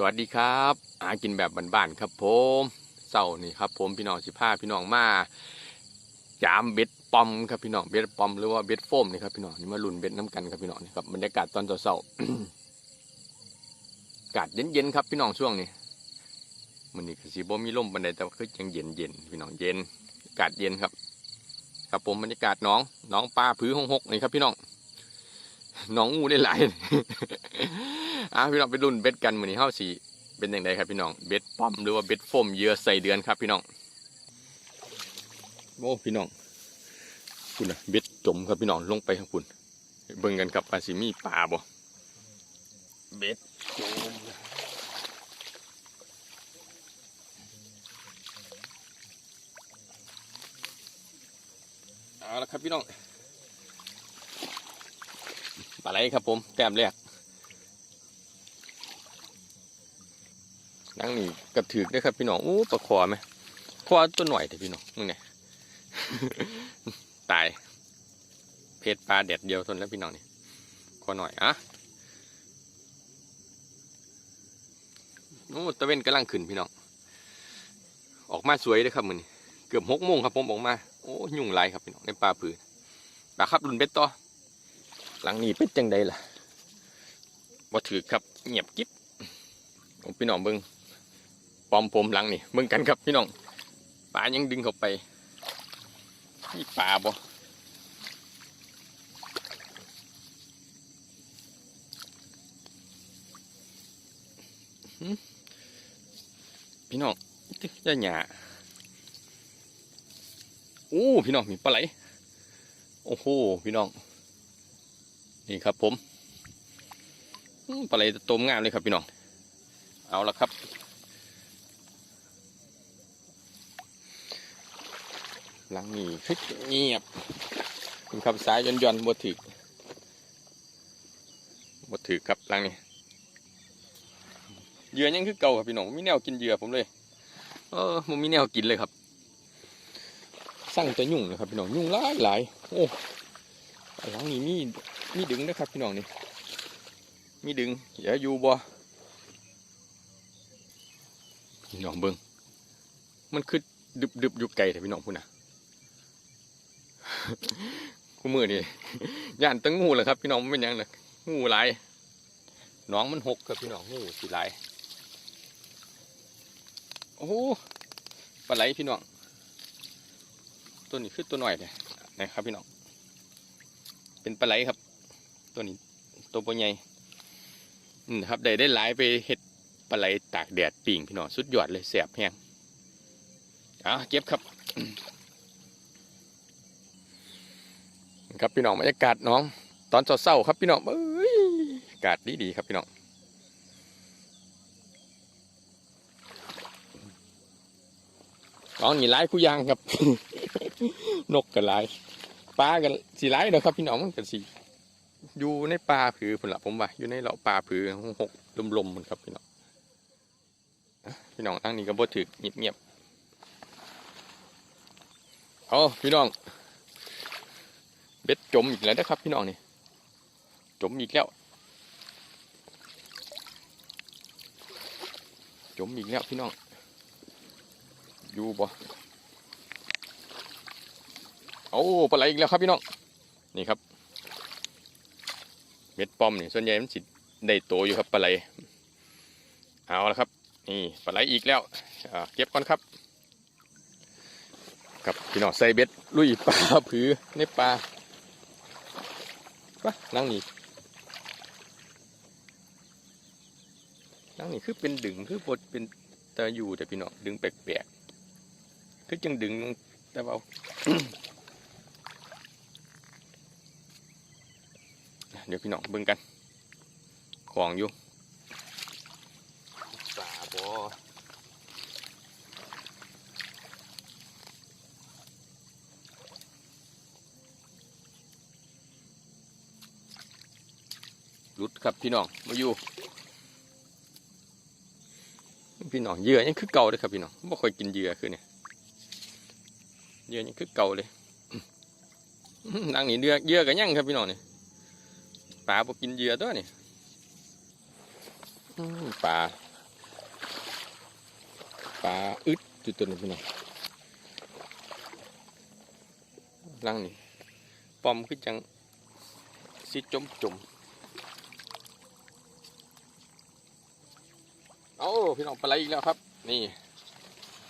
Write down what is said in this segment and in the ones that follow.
สวัสดีครับอากินแบบบ้านๆครับผมเสาร์นี่ครับ ผมพี่น้องสิพาพี่น้องมายามเบ็ดปอมครับพี่น้องเบ็ดปอมหรือว่าเบ็ดโฟมนี่ครับพี่น้องนี่มาลุ่นเบ็ดน้ำกันครับพี่น้องนี่ครับบรรยากาศตอนเช้าๆอากาศเย็นๆครับพี่น้องช่วงนี้มันนี่คือสีบ่มีลมบันไดแต่ว่าคือยังเย็นเย็นๆพี่น้องเย็นอากาศเย็นครับ ครับผมบรรยากาศน้องน้องปลาผือหงหกนี่ครับพี่น้องน้องงูได้หลาย อะพี่น้องไปรุ่นเบ็ดกันมือนี้เฮาสีเป็นยังไงครับพี่น้อง เบ็ดปั๊มหรือว่าเบ็ดโฟมเหยื่อใส่เดือนครับพี่น้องโอ้พี่น้องคุณนะเบ็ดจมครับพี่น้องลงไปครับคุณเบิ่งกันครับว่าสิมีปลาบ่เบ็ดจมเอาละครับพี่น้องปลาไหลครับผมแต้มแรก นั่งนี่กระถือได้ครับพี่น้องอู้ปลาคอไหมคอตัวหน่อยแต่พี่น้องมึงเนี่ยตายเพชรปลาแดดเดียวทนแล้วพี่น้องนี่คอหน่อยอะโอ้ตะเวนกำลังขึ้นพี่น้องออกมาสวยเลยครับมือนเกือบหกโมงครับผมออกมาโอ้ยุ่งไรครับพี่น้องในปลาผืนปลาครับรุนเบ็ดต่อหลังนี้เป็นจังใดล่ะบ่ถือครับเงียบกิ๊บพี่น้องเบิ้ง ปอมผมหลังนี่มึงกันครับพี่น้องปลายังดึงเข้าไปนี่ปลาบ่พี่น้องย่าหยาโอ้พี่น้องมีปลาไหลโอ้โหพี่น้อง นี่ครับผมปลาไหลตมงามเลยครับพี่น้อง เอาละครับ หลังนี้คือเงียบคุณครับสายย่อนย่อนๆบดถึกบดถึกครับหลังนี้เหยื่อยังคือเก่าครับพี่น้องมีแนวกินเหยื่อผมเลย เออผมมีแนวกินเลยครับ สั่งแต่ยุ่งเลยครับพี่น้องยุ่งหลายหลายโอ้หลังนี้มีมีดึงนะครับพี่น้องนี่มีดึงอย่าอยู่บ่พี่น้องเบิ้งมันคือดึบดึบอยู่ไกลแต่พี่น้องพูดนะ กูมือนี่ย่านตั้งงูเลยครับ พี่น้องเป็นยังนะงูหลายน้องมันหกครับพี่น้องงูสีหลายโอ้โหปลาไหลพี่น้องตัวนี้คือตัวหน่อยเลยนะครับพี่น้องเป็นปลาไหลครับ ตัวนี้ตัวปลาใหญ่อืมครับได้ได้หลายไปเห็ดปลาไหลตากแดดปิ่งพี่น้องสุดยอดเลยแสบแห้งอะเก็บครับ ครับพี่น้องบรรยากาศน้อง ตอนเศร้าๆครับพี่น้องเอ้ยอากาศดีๆครับพี่น้องน้องนี่ร้ายคู่ยางครับ นกกันร้ายปลากันสีร้ายเด้อครับพี่น้องมันกันสีอยู่ในป่าผือผลละผมว่า อยู่ในเหล่าป่าผือหกลมๆมันครับพี่น้องพี่น้องตั้งนี้ก็บ่ถึกเงียบๆเอาพี่น้อง เบ็ดจมอีกแล้วนะครับพี่น้องนี่จมอีกแล้ว จมอีกแล้วพี่น้อง อยู่บ่โอ้ปลาไหลอีกแล้วครับพี่น้อง นี่ครับเบ็ดปอมนี่ส่วนใหญ่มันสิได้โตอยู่ครับปลาไหล เอาละครับ นี่ปลาไหลอีกแล้วเก็บก่อนครับ ครับพี่น้องใส่เบ็ดลุยปลาผือในปลา ปะนั่งนี่นั่งนี่คือเป็นดึงคือบทเป็นตะอยู่แต่พี่น้องดึงแปลกๆคือจังดึงแต่ว่าเดี๋ยวพี่น้องเบิ่งกันของอยู่ปลาบอ รุดครับพี่น้องมาอยู่ พี่น้องเยื่อยังคือเก่าเลยครับพี่น้องไม่ค่อยกินเยื่อคือเนี่ยเยื่อยังคือเก่าเลยนั่งนี่เดือเยื่อกันยังครับพี่น้องเนี่ยปลาพอกินเยื่อตัวนี่ปลาปลาอึดจุดตัวนี้พี่น้องลังนี่ปอมคือจังสิจมจม อ้าพี่น้องปลาไหลอีกแล้วครับ นี่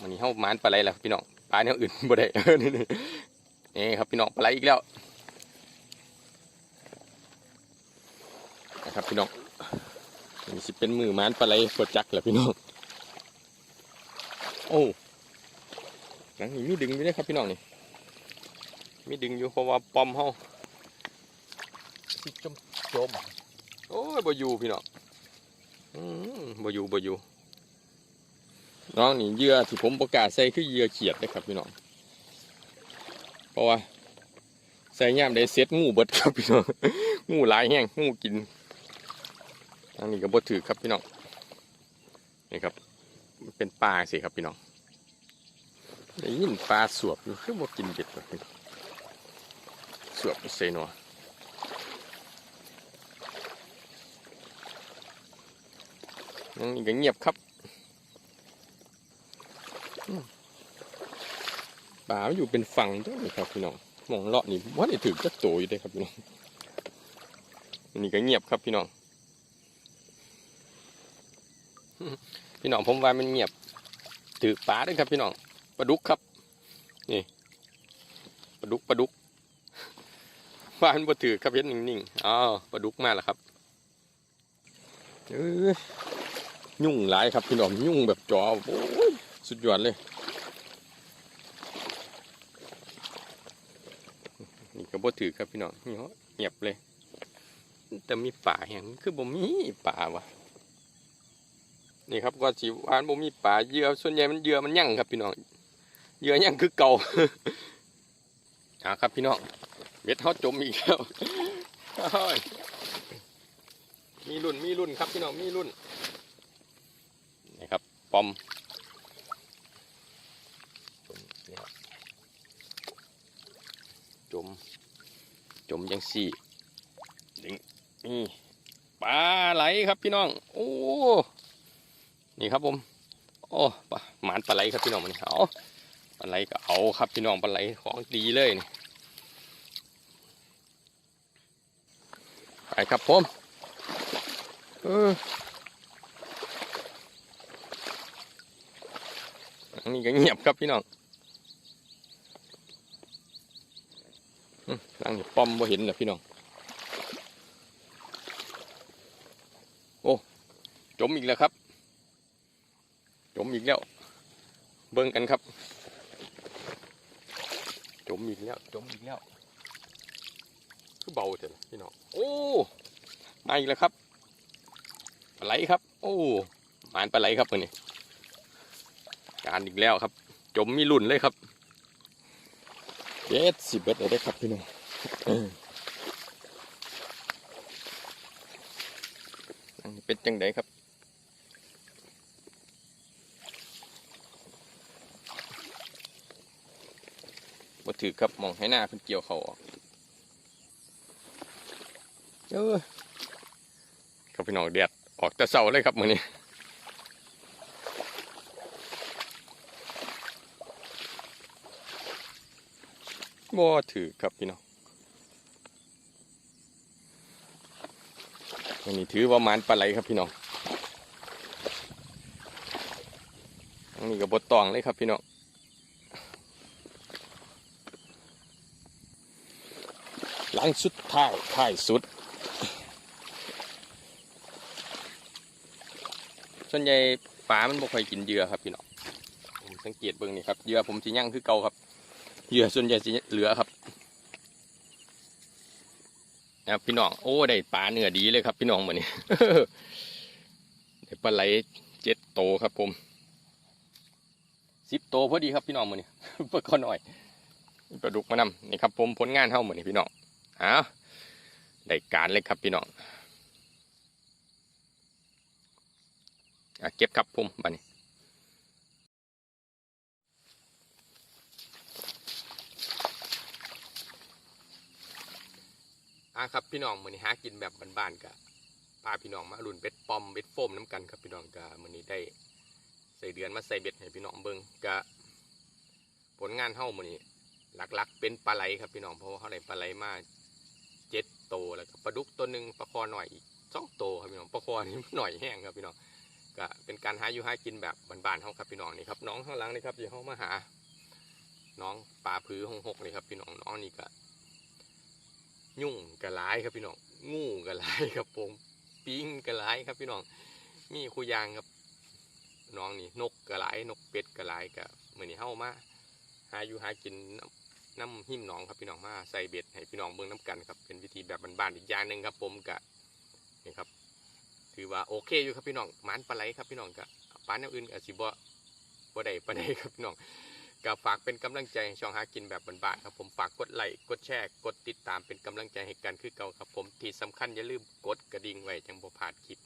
มันนี้เฮาหมานปลาไหลแล้วพี่น้องปลาแนวอื่นบ่ได้นี่นี่นี่ครับพี่น้องปลาไหลอีกแล้วนะครับพี่น้องนี่สิเป็นมือหมานปลาไหลปวดจักแหละพี่น้องโอ้หนังนี่มีดึงอยู่เด้ครับพี่น้องนี่มีดึงอยู่เพราะว่าปอมเฮาสิจมจมโอ้ยบ่อยู่พี่น้องอืม บอยู่บอยู่น้องนี่เหยื่อที่ผมประกาศใส่คือเหยื่อเขียดนะครับพี่น้องเพราะว่าใส่ย่ามได้เซ็ตงูเบิดครับพี่น้องงูหลายแห้งงูกินอันนี้ก็บ่ถือครับพี่น้องนี่ครับเป็นปลาสิครับพี่น้องได้ยินปลาสวบอยู่คือบ่กินเบ็ดวะพี่น้องสวบเซนัว นั่นนี่ก็เงียบครับปลามันอยู่เป็นฝั่งด้วยครับพี่น้องมองเลาะนี่ว่าได้ถือจักโตอยู่ได้ครับพี่น้องอันนี่ก็เงียบครับพี่น้อง พี่น้องผมว่ามันเงียบถือปลาด้วยครับพี่น้องปลาดุกครับนี่ปลาดุกปลาดุกว่ามันบ่ถือครับเห็นนิ่งๆอ๋อปลาดุกมาแล้วครับเอ้ย ยุ่งหลายครับพี่น้องยุ่งแบบจอโอ้ยสุดยอดเลย นี่ก็บ่ถือครับพี่น้องนี่เงียบเลย แต่มีป่าแห่งคือบ่มีป่าวะนี่ครับก็สีวานบ่มีป่าเยื่อส่วนใหญ่มันเยื่อมันยั่งครับพี่น้องเยื่อยั่งคือเก่าอ่าครับพี่น้องเบ็ดเขาจมอีกแล้วมีรุ่นมีรุ่นครับพี่น้องมีรุ่น ปอมนี่ครับจม จมยังสี่นี่นี่ปลาไหลครับพี่น้อง โอ้ นี่ครับผม โอ้ปลาหมานปลาไหลครับพี่น้องมันเอาปลาไหลก็เอาครับพี่น้องปลาไหลของดีเลยนี่ไปครับผม เออ อันนี้ก็เงียบครับพี่น้องอืมหลังนี่ป้อมบ่เห็นนะพี่น้อง โอ้จมอีกแล้วครับ จมอีกแล้ว เบิ่งกันครับ จมอีกแล้ว จมอีกแล้ว คือเบาเถอะพี่น้อง โอ้มาอีกแล้วครับ ปลาไหลครับ โอ้หมานปลาไหลครับมือนี้ การอีกแล้วครับ จมมีรุ่นเลยครับเจ็ดสิบเอ็ดเลยได้ครับพี่น้องเป็นจังไดครับบ่ถือครับมองให้หน้าเพิ่นเกี่ยวเขาออกเออครับพี่น้องแดดออกแต่เสาเลยครับมือนี้ บ่ถือครับพี่น้องอันนี้ถือว่ามานปลาไหลครับพี่น้องอันนี้ก็บดตองเลยครับพี่น้องหลังสุดท้ายท้ายสุด ส่วนใหญ่ปลามันบ่ค่อยกินเหยื่อครับพี่น้องสังเกตเบิ่งนี่ครับเหยื่อผมสิยั่งคือเก่าครับ เหยื่อส่วนใหญ่สิเหลือครับนะครับพี่น้องโอ้ได้ปลาเนื้อดีเลยครับ พี่น้องเหมือนนี้ได้ปลาไหลเจ็ดโตครับผมสิบโตพอดีครับพี่น้องเหมือนนี้เพิ่นก็หน่อยปลาดุกมานำนี่ครับ ผมผลงานเฮาเหมือนนี้พี่น้องอ้าวได้การเลยครับพี่น้องอเก็บครับผมบัดนี้ อะครับพี่น้องมือนี้หากินแบบบ้านๆกะพาพี่น้องมาลุ่นเบ็ดปอมเบ็ดโฟมน้ำกันครับพี่น้องกะมือนี้ได้ใส่เดือนมาใส่เบ็ดให้พี่น้องเบิ่งกะผลงานเฮ้ามือนี้หลักๆ เป็นปลาไหลครับพี่น้องเพราะว่าเขาได้ปลาไหลมาเจ็ดโตแล้วก็ปลาดุกตัวหนึ่งปลาคอหน่อยอีกสองโตครับพี่น้องปลาคอนี่หน่อยแห้งครับพี่น้องก็เป็นการหาอยู่หากินแบบบ้านๆเขาครับพี่น้องนี่ครับน้องข้างหลังนี่ครับที่เขามาหา น้องปลาผือหงหกนี่ครับพี่น้องน้องนี่ก็ ยุ่งกระไรครับพี่น้องงูกระไรครับผมปิงกระไรครับพี่น้องมีคุยางครับน้องนี่นกกระไรนกเป็ดกระไรกับเหมือนนี่เฮ้ามาหาอยู่หากินน้ำหิมหนองครับพี่น้องมาใส่เบ็ดให้พี่น้องเบิ่งน้ำกันครับเป็นวิธีแบบบ้านๆอีกอย่างหนึ่งครับผมกะนี่ครับถือว่าโอเคอยู่ครับพี่น้องมันปลาไหลครับพี่น้องกะปลาแนวอื่นกับสิบ่บ่ได้ปลานใดครับพี่น้อง ก็ฝากเป็นกำลังใจให้ช่องหากินแบบบ้านๆครับผมฝากกดไลค์กดแชร์กดติดตามเป็นกำลังใจให้กันคือเก่าครับผมที่สำคัญอย่าลืมกดกระดิ่งไว้จังบ่พลาดคลิป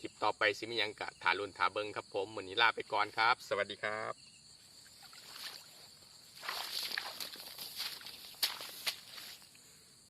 คลิปต่อไปสิมียังกะถาลุนถาเบิงครับผมวันนี้ลาไปก่อนครับ สวัสดีครับ